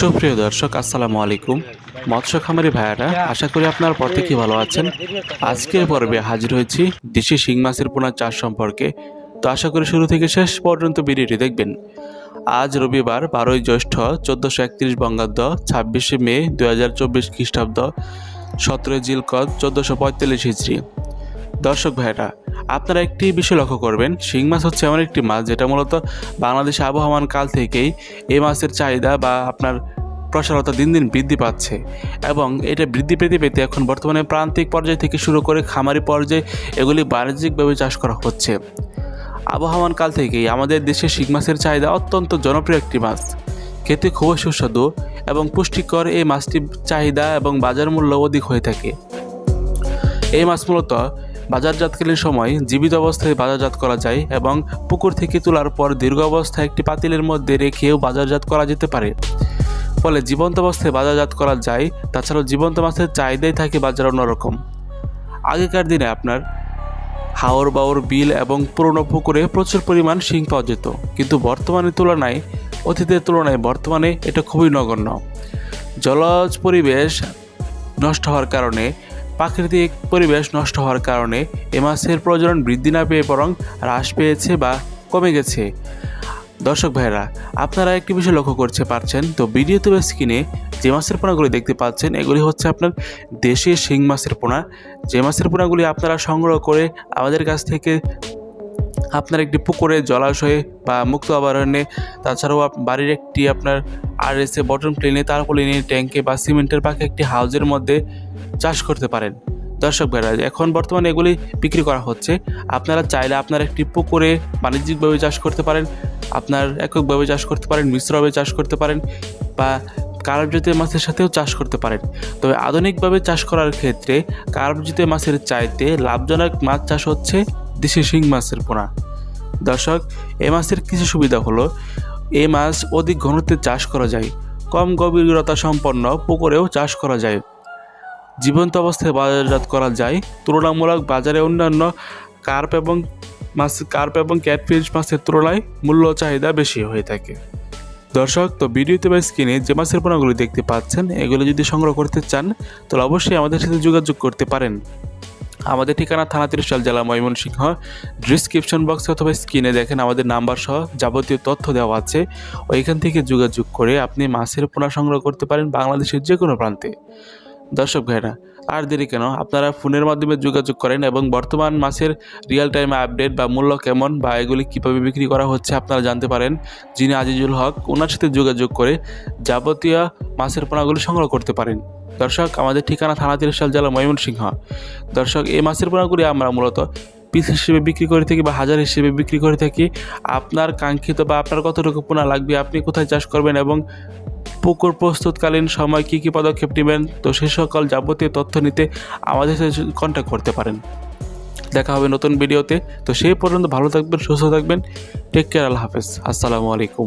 সুপ্রিয় দর্শক, আসসালামু আলাইকুম। মৎস্য খামারি ভাইয়ারা, আশা করি আপনার প্রত্যেকে ভালো আছেন? আজকের পর্বে হাজির হয়েছি দেশি শিং মাছের পোনা চাষ সম্পর্কে। তো আশা করি শুরু থেকে শেষ পর্যন্ত ভিডিওটি দেখবেন। আজ রবিবার, বারোই জ্যৈষ্ঠ, চোদ্দোশো একত্রিশ বঙ্গাব্দ, ছাব্বিশে মে দু হাজার চব্বিশ খ্রিস্টাব্দ, সতেরোই জিলকদ চোদ্দোশো পঁয়তাল্লিশ হিজড়ি দর্শক ভাইরা আপনারা একটি বিষয় লক্ষ্য করবেন, শিং মাছ হচ্ছে এমন একটি মাছ যেটা মূলত বাংলাদেশে আবহমান কাল থেকেই এই মাছের চাহিদা বা আপনার প্রসারতা দিন দিন বৃদ্ধি পাচ্ছে এবং এটা বৃদ্ধি পেতে পেতে এখন বর্তমানে প্রান্তিক পর্যায় থেকে শুরু করে খামারি পর্যায়ে এগুলি বাণিজ্যিকভাবে চাষ করা হচ্ছে। আবহমান কাল থেকেই আমাদের দেশে শিং মাছের চাহিদা অত্যন্ত জনপ্রিয় একটি মাছ। খেতে খুবই সুস্বাদু এবং পুষ্টিকর এই মাছটির চাহিদা এবং বাজার মূল্য অধিক হয়ে থাকে। এই মাছ মূলত বাজারজাতকালীন সময় জীবিত অবস্থায় বাজারজাত করা যায় এবং পুকুর থেকে তোলার পর দীর্ঘ অবস্থায় একটি পাতিলের মধ্যে রেখেও বাজারজাত করা যেতে পারে। ফলে জীবন্ত অবস্থায় বাজারজাত করা যায়, তাছাড়াও জীবন্ত মাছের চাহিদাই থাকে বাজার অন্যরকম আগেকার দিনে আপনার হাওর বাওর, বিল এবং পুরনো পুকুরে প্রচুর পরিমাণ শিং পাওয়া যেত। কিন্তু বর্তমানের তুলনায়, অতীতের তুলনায় বর্তমানে এটা খুবই নগণ্য। জলজ পরিবেশ নষ্ট হওয়ার কারণে প্রাকৃতিক পরিবেশ নষ্ট হওয়ার কারণে এ মাছের প্রজনন বৃদ্ধি না পেয়ে বরং হ্রাস পেয়েছে বা কমে গেছে। দর্শক ভাইরা আপনারা একটি বিষয় লক্ষ্য করতে পারছেন, তো ভিডিওতে বা স্ক্রিনে যে মাছের পোনাগুলি দেখতে পাচ্ছেন, এগুলি হচ্ছে আপনার দেশি শিং মাছের পোনা। যে মাছের পোনাগুলি আপনারা সংগ্রহ করে আমাদের কাছ থেকে আপনার একটি পুকুরে জলাশয়ে বা মুক্ত আবরণে, তাছাড়াও বাড়ির একটি আপনার আর এসে বটন প্লেনে তারপলিনে ট্যাঙ্কে বা সিমেন্টের পাখে একটি হাউজের মধ্যে চাষ করতে পারেন। দর্শক ভাইরা, এখন বর্তমানে এগুলি বিক্রি করা হচ্ছে। আপনারা চাইলে আপনার একটি পুকুরে বাণিজ্যিকভাবে চাষ করতে পারেন, আপনার এককভাবে চাষ করতে পারেন, মিশ্রভাবে চাষ করতে পারেন, বা জাতীয় মাছের সাথেও চাষ করতে পারেন। তবে আধুনিকভাবে চাষ করার ক্ষেত্রে কার্প জাতীয় মাছের চাইতে লাভজনক মাছ চাষ হচ্ছে দেশি শিং মাছের পোনা। দর্শক, এ মাছের কিছু সুবিধা হলো, এ মাছ অধিক ঘনত্বে চাষ করা যায়, কম গভীরতা সম্পন্ন পুকুরেও চাষ করা যায়। জীবন্ত অবস্থায় বাজারজাত করা যায়। তুলনামূলক বাজারে অন্যান্য কার্প এবং মাছ, কার্প এবং ক্যাটফিশ মাছের তুলনায় মূল্য চাহিদা বেশি হয়ে থাকে। দর্শক, তো ভিডিওতে বা স্ক্রিনে যে মাছের পোনাগুলি দেখতে পাচ্ছেন, এগুলো যদি সংগ্রহ করতে চান, তাহলে অবশ্যই আমাদের সাথে যোগাযোগ করতে পারেন। আমাদের ঠিকানা থানা ত্রিশাল, জেলা ময়মনসিংহ। ডিসক্রিপশন বক্স অথবা স্ক্রিনে দেখেন আমাদের নাম্বার সহ যাবতীয় তথ্য দেওয়া আছে। ওইখান থেকে যোগাযোগ করে আপনি মাছের পোনা সংগ্রহ করতে পারেন বাংলাদেশের যে কোনো প্রান্তে। দর্শক ভাইরা আর দেরি কেন? আপনারা ফোনের মাধ্যমে যোগাযোগ করেন এবং বর্তমান মাছের রিয়েল টাইমে আপডেট বা মূল্য কেমন বা এগুলি কীভাবে বিক্রি করা হচ্ছে আপনারা জানতে পারেন। যিনি আজিজুল হক, ওনার সাথে যোগাযোগ করে যাবতীয় মাছের পোনাগুলি সংগ্রহ করতে পারেন। দর্শক, আমাদের ঠিকানা থানা তিরিশাল জেলা ময়মনসিংহ। দর্শক, এই মাছের পোনাগুলি আমরা মূলত পিস হিসেবে বিক্রি করে থাকি বা হাজার হিসেবে বিক্রি করে থাকি। আপনার কাঙ্ক্ষিত বা আপনার কতটুকু পোনা লাগবে, আপনি কোথায় চাষ করবেন এবং পুকুর প্রস্তুতকালীন সময় কী কী পদক্ষেপ নেবেন, তো সে সকল যাবতীয় তথ্য নিতে আমাদের সাথে কন্ট্যাক্ট করতে পারেন। দেখা হবে নতুন ভিডিওতে, তো সেই পর্যন্ত ভালো থাকবেন, সুস্থ থাকবেন টেক কেয়ার আল্লাহ হাফেজ, আসসালামু আলাইকুম।